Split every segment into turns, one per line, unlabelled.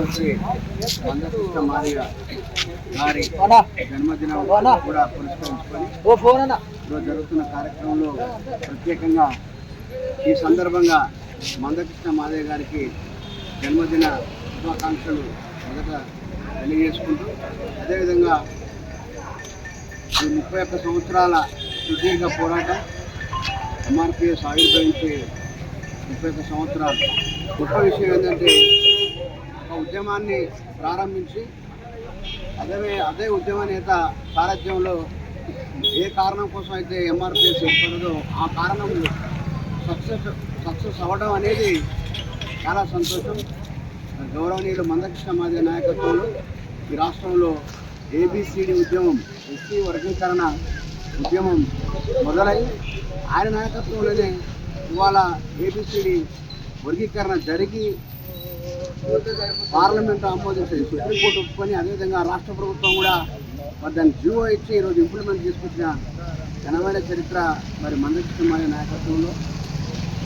రాష్ట్రశ్రీ మందకృష్ణ గారి జన్మదినం కూడా పురస్కరించుకొని ఈరోజు జరుగుతున్న కార్యక్రమంలో ప్రత్యేకంగా ఈ సందర్భంగా మందకృష్ణ మాదయ్య గారికి జన్మదిన శుభాకాంక్షలు మొదట తెలియజేసుకుంటూ అదేవిధంగా ఈ ముప్పై ఒక్క సంవత్సరాల సుదీర్ఘ పోరాటం ఎంఆర్పిఎస్ ఆవిర్భవించి ముప్పై ఒక్క సంవత్సరాలు. గొప్ప విషయం ఏంటంటే ఒక ఉద్యమాన్ని ప్రారంభించి అదే అదే ఉద్యమ నేత సారథ్యంలో ఏ కారణం కోసం అయితే ఎంఆర్పిఎస్ ఏర్పడదో ఆ కారణం సక్సెస్ సక్సెస్ అవ్వడం అనేది చాలా సంతోషం. గౌరవనీయులు మందకృష్ణ మాదిగ నాయకత్వంలో ఈ రాష్ట్రంలో ఏబిసిడి ఉద్యమం ఎస్సీ వర్గీకరణ ఉద్యమం మొదలై ఆయన నాయకత్వంలోనే ఇవాళ ఏబిసిడి వర్గీకరణ జరిగి పార్లమెంట్ ఆమోదించింది. సుప్రీంకోర్టు ఒప్పుకొని అదేవిధంగా రాష్ట్ర ప్రభుత్వం కూడా మరి దాన్ని జీవో ఇచ్చి ఈరోజు ఇంప్లిమెంట్ చేసుకొచ్చిన ఘనమైన చరిత్ర మరి మందకృష్ణ నాయకత్వంలో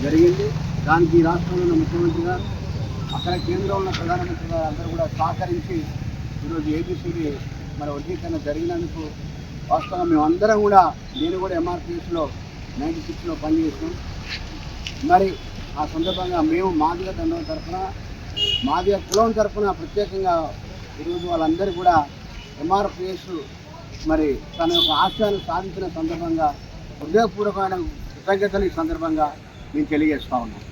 జరిగింది. దానికి ఈ రాష్ట్రంలో ఉన్న ముఖ్యమంత్రి గారు అక్కడ కేంద్రంలో ఉన్న ప్రధానమంత్రి గారు అందరూ కూడా సహకరించి ఈరోజు ఏబీసీడీ మరి వర్గీకరణ జరిగినందుకు వాస్తవంగా మేమందరం కూడా నేను కూడా ఎంఆర్పిఎస్లో నైంటీ సిక్స్లో పనిచేసాం మరి ఆ సందర్భంగా మేము మాదిగా దండం తరఫున మాది కులం తరఫున ప్రత్యేకంగా ఈరోజు వాళ్ళందరూ కూడా ఎంఆర్పిఎస్ మరి తన యొక్క ఆశయాన్ని సాధించిన సందర్భంగా హృదయపూర్వకమైన కృతజ్ఞతలు ఈ సందర్భంగా నేను తెలియజేస్తా ఉన్నాను.